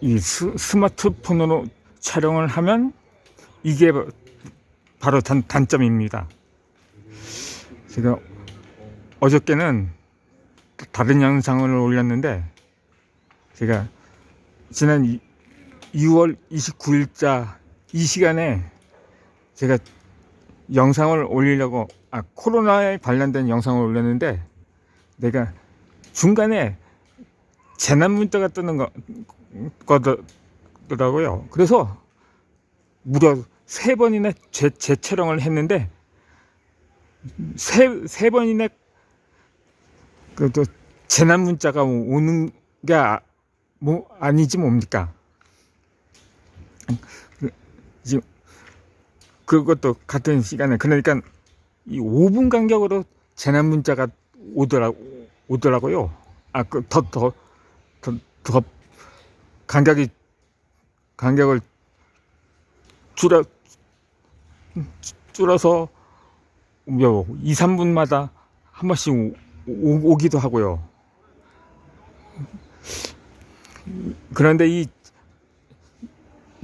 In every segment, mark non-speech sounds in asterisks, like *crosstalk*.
이 스, 스마트폰으로 촬영을 하면 이게 바- 바로 단, 단점입니다. 제가 어저께는 다른 영상을 올렸는데 제가 지난 이- 2월 29일자 이 시간에 제가 영상을 올리려고 아 코로나에 관련된 영상을 올렸는데 내가 중간에 재난 문자가 뜨는 거 거더라고요. 그래서 무려 세 번이나 재, 재촬영을 했는데 세, 세 번이나 그또 재난 문자가 오는 게 아, 뭐 아니지 뭡니까? 그, 지금 그것도 같은 시간에 그러니까 이 5분 간격으로 재난 문자가 오더라 오더라고요. 아그더더더 더, 더 간격이 간격을 줄여 줄어서 몇 2, 3분마다 한 번씩 오, 오, 오기도 하고요. 그런데 이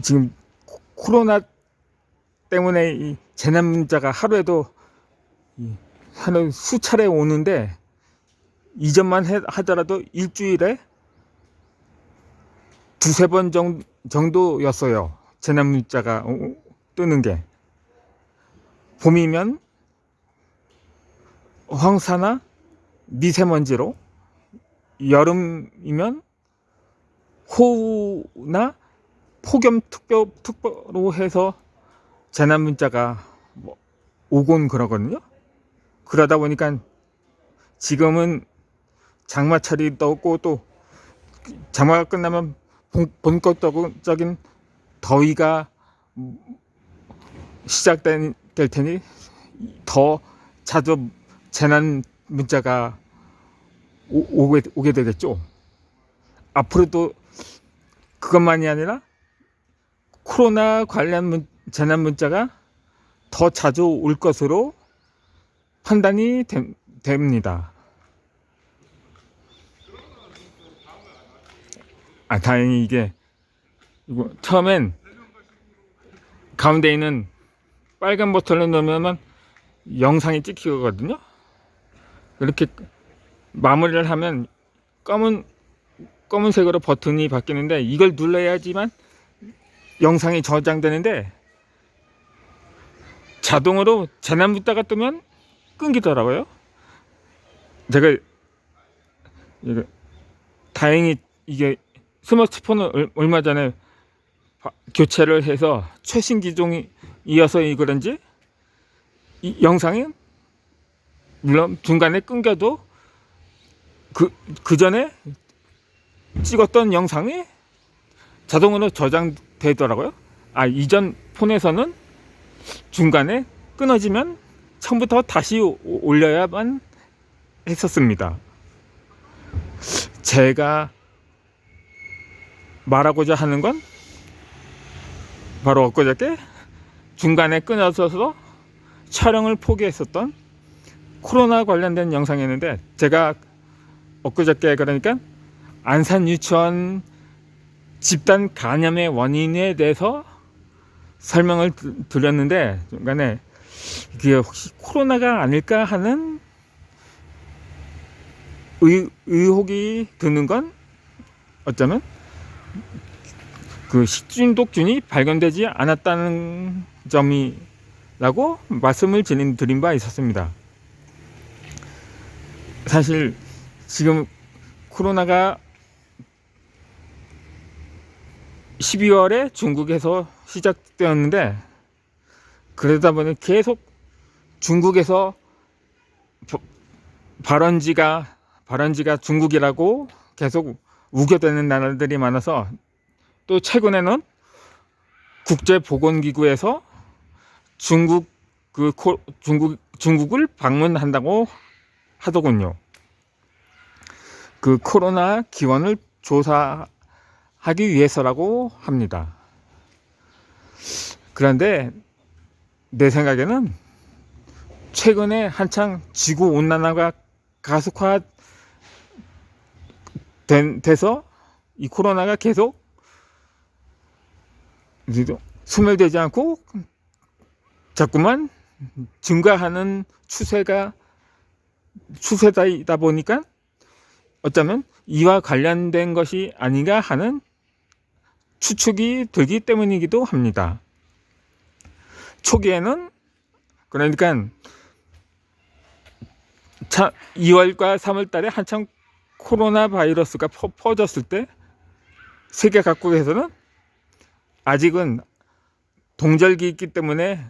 지금 코- 코로나 때문에 이 재난 문자가 하루에도 이 하루 수차례 오는데 이전만 해- 하더라도 일주일에 두세 번 정- 정도였어요. 재난 문자가 오- 뜨는 게. 봄이면 황사나 미세먼지로 여름이면 호우나 폭염 특보, 특보로 해서 재난 문자가 뭐 오곤 그러거든요. 그러다 보니까 지금은 장마철이 없고 또 장마가 끝나면 본- 본격적인 더위가 시작될 테니 더 자주 재난 문자가 오, 오게, 오게 되겠죠. 앞으로도 그것만이 아니라 코로나 관련 문, 재난 문자가 더 자주 올 것으로 판단이 됨- 됩니다. 아, 다행히 이게 이거 처음엔 가운데 있는 빨간 버튼을 누르면 영상이 찍히거든요. 이렇게 마무리를 하면 검은 검은색으로 버튼이 바뀌는데 이걸 눌러야지만 영상이 저장되는데 자동으로 재난 문자가 뜨면 끊기더라고요. 제가 이거 다행히 이게 스마트폰을 얼- 얼마 전에 바- 교체를 해서 최신 기종이어서 그런지 이 영상이 물론 중간에 끊겨도 그, 그 전에 찍었던 영상이 자동으로 저장되더라고요. 아, 이전 폰에서는 중간에 끊어지면 처음부터 다시 오- 올려야만 했었습니다. 제가 말하고자 하는 건 바로 엊그저께 중간에 끊어져서 촬영을 포기했었던 코로나 관련된 영상이었는데 제가 엊그저께 그러니까 안산 유치원 집단 감염의 원인에 대해서 설명을 드- 드렸는데 중간에 그게 혹시 코로나가 아닐까 하는 의, 의혹이 드는 건 어쩌면 그 식중독균이 발견되지 않았다는 점이라고 말씀을 드린, 바 있었습니다. 사실 지금 코로나가 12월에 중국에서 시작되었는데 그러다 보니 계속 중국에서 버- 발원지가 발원지가 중국이라고 계속 우겨대는 나라들이 많아서 또 최근에는 국제보건기구에서 중국 그 코, 중국 중국을 방문한다고 하더군요. 그 코로나 기원을 조사하기 위해서라고 합니다. 그런데 내 생각에는 최근에 한창 지구 온난화가 가속화 된, 돼서 이 코로나가 계속 소멸되지 않고 자꾸만 증가하는 추세가 추세다 보니까 어쩌면 이와 관련된 것이 아닌가 하는 추측이 되기 때문이기도 합니다. 초기에는 그러니까 2월과 3월 달에 한창 코로나 바이러스가 퍼, 퍼졌을 때 세계 각국에서는 아직은 동절기 있기 때문에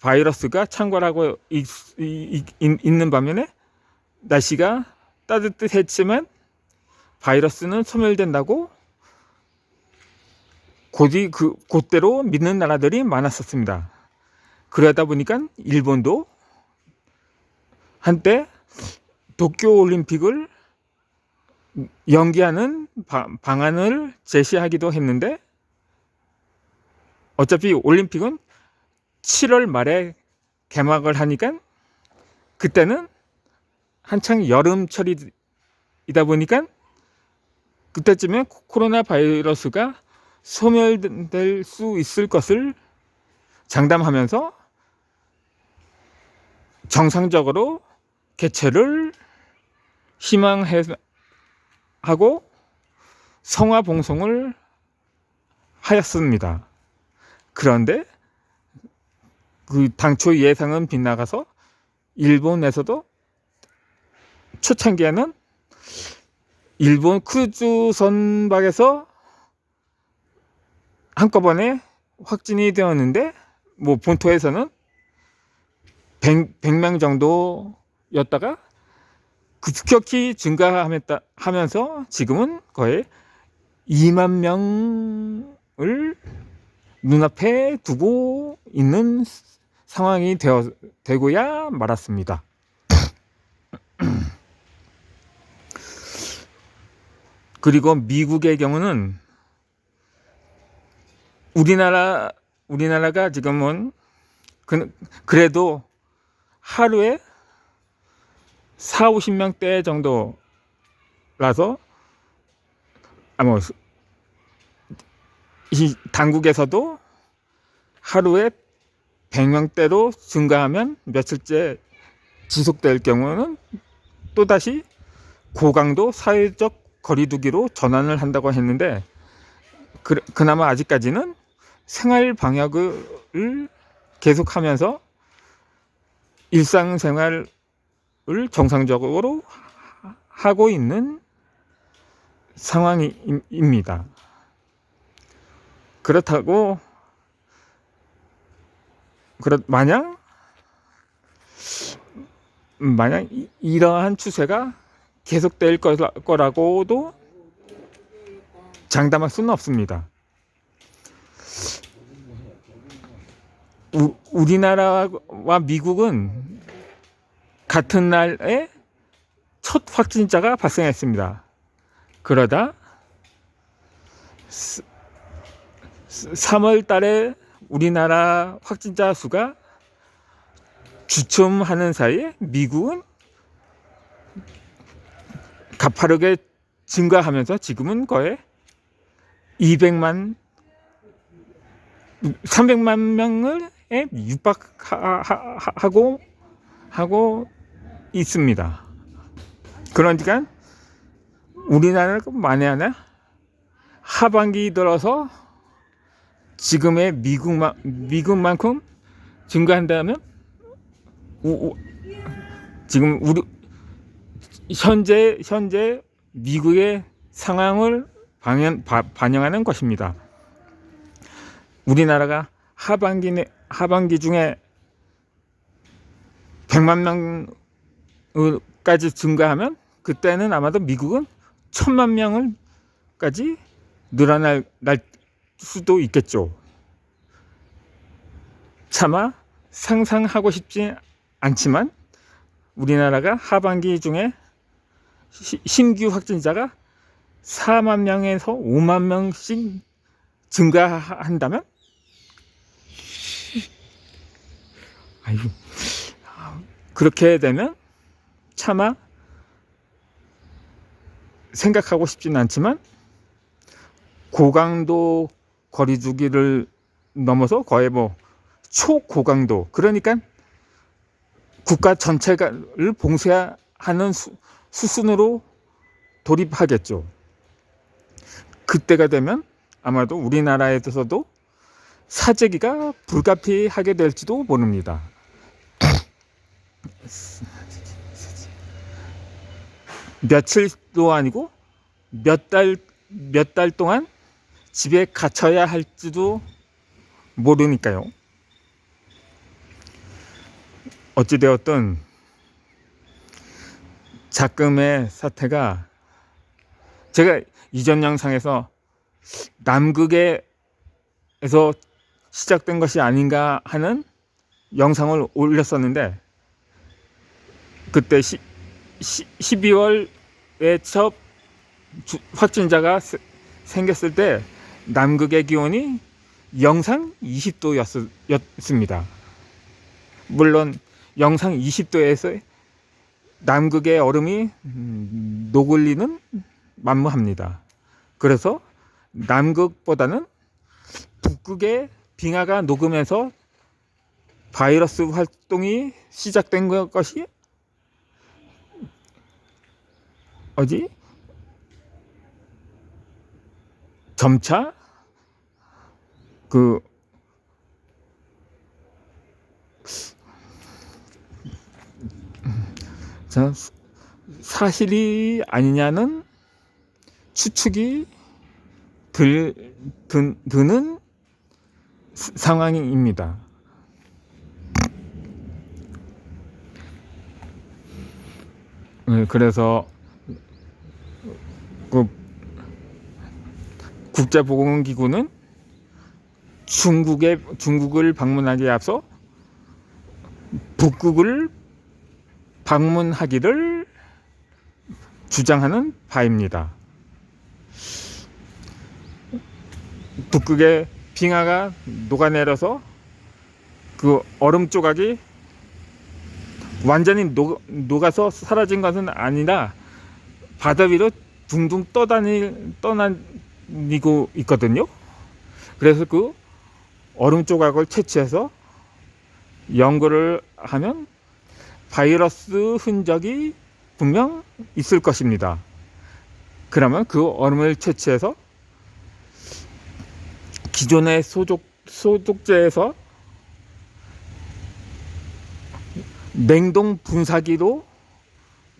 바이러스가 창궐하고 있, 있, 있는 반면에 날씨가 따뜻했지만 바이러스는 소멸된다고 곧이 그 곧대로 믿는 나라들이 많았었습니다. 그러다 보니까 일본도 한때 도쿄 올림픽을 연기하는 방안을 제시하기도 했는데 어차피 올림픽은 7월 말에 개막을 하니까 그때는 한창 여름철이다 보니까 그때쯤에 코로나 바이러스가 소멸될 수 있을 것을 장담하면서 정상적으로 개최를 희망 하고 성화 봉송을 하였습니다. 그런데 그 당초 예상은 빗나가서 일본에서도 초창기에는 일본 크루즈 선박에서 한꺼번에 확진이 되었는데 뭐 본토에서는 100, 100명 정도였다가 급격히 증가하면서 지금은 거의 2만 명을 눈앞에 두고 있는 상황이 되어, 되고야 말았습니다. *clears throat* 그리고 미국의 경우는 우리나라 우리나라가 지금은 그, 그래도 하루에 4, 50명대 정도라서 아뭐 이 당국에서도 하루에 100명대로 증가하면 며칠째 지속될 경우는 또다시 고강도 사회적 거리두기로 전환을 한다고 했는데 그, 그나마 아직까지는 생활 방역을 계속하면서 일상생활 을 정상적으로 하고 있는 상황입니다. 그렇다고 그렇 마냥 만약 이러한 추세가 계속될 거라고도 장담할 수는 없습니다. 우, 우리나라와 미국은 같은 날에 첫 확진자가 발생했습니다. 그러다 3월 달에 우리나라 확진자 수가 주춤하는 사이에 미국은 가파르게 증가하면서 지금은 거의 200만 300만 명을 육박하고 하고 있습니다. 그러니까 우리나라가 만에 하나 하반기 들어서 지금의 미국만 미국만큼 증가한다면 우, 우, 지금 우리 현재 현재 미국의 상황을 반영, 바, 반영하는 것입니다. 우리나라가 하반기 내, 하반기 중에 100만 명 까지 증가하면 그때는 아마도 미국은 1000만 명을까지 늘어날 날 수도 있겠죠. 차마 상상하고 싶지 않지만 우리나라가 하반기 중에 시, 신규 확진자가 4만 명에서 5만 명씩 증가한다면 아유 그렇게 되면 차마 생각하고 싶지는 않지만 고강도 거리두기를 넘어서 거의 뭐 초고강도 그러니까 국가 전체를 봉쇄하는 수, 수순으로 돌입하겠죠. 그때가 되면 아마도 우리나라에서도 사재기가 불가피하게 될지도 모릅니다. 며칠도 아니고 몇 달, 몇 달 동안 집에 갇혀야 할지도 모르니까요. 어찌되었든 작금의 사태가 제가 이전 영상에서 남극에서 시작된 것이 아닌가 하는 영상을 올렸었는데 그때 시, 시, 12월에 첫 주- 확진자가 세- 생겼을 때 남극의 기온이 영상 20도였습니다. 물론 영상 20도에서 남극의 얼음이 음, 녹을리는 만무합니다. 그래서 남극보다는 북극의 빙하가 녹으면서 바이러스 활동이 시작된 것이 어디 점차 그 자, 사실이 아니냐는 추측이 들, 드, 드는 스- 상황입니다. 네, 그래서 국제보건기구는 중국의 중국을 방문하기에 앞서 북극을 방문하기를 주장하는 바입니다. 북극의 빙하가 녹아내려서 그 얼음 조각이 완전히 녹, 녹아서 사라진 것은 아니라 바다 위로 둥둥 떠다니, 떠다 니고 있거든요. 그래서 그 얼음 조각을 채취해서 연구를 하면 바이러스 흔적이 분명 있을 것입니다. 그러면 그 얼음을 채취해서 기존의 소독 소독제에서 냉동 분사기로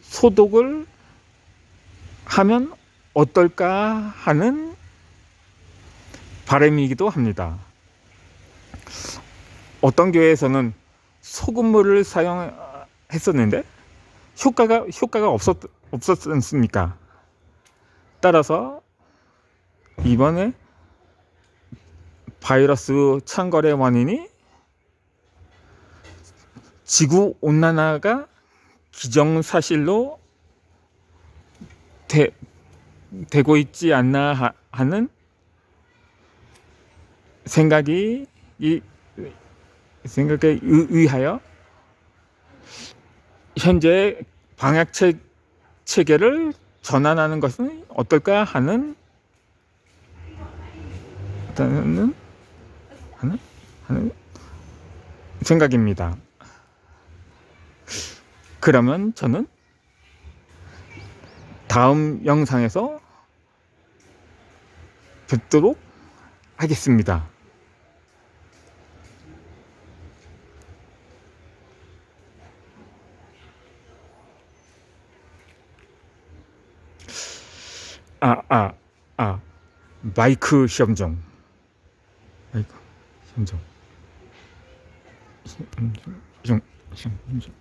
소독을 하면 어떨까 하는 바람이기도 합니다. 어떤 교회에서는 소금물을 사용했었는데 효과가 효과가 없었 없었지 않습니까? 따라서 이번에 바이러스 창궐의 원인이 지구 온난화가 기정사실로 되, 되고 있지 않나 하- 하는 생각이 이 생각에 의- 의하여 현재 방역 체, 체계를 전환하는 것은 어떨까 하는 하는 하는, 하는 생각입니다. 그러면 저는 다음 영상에서 뵙도록 하겠습니다. 아, 아, 아, 마이크 시험 중. 마이크 시험 중. 시험 중, 시험 중.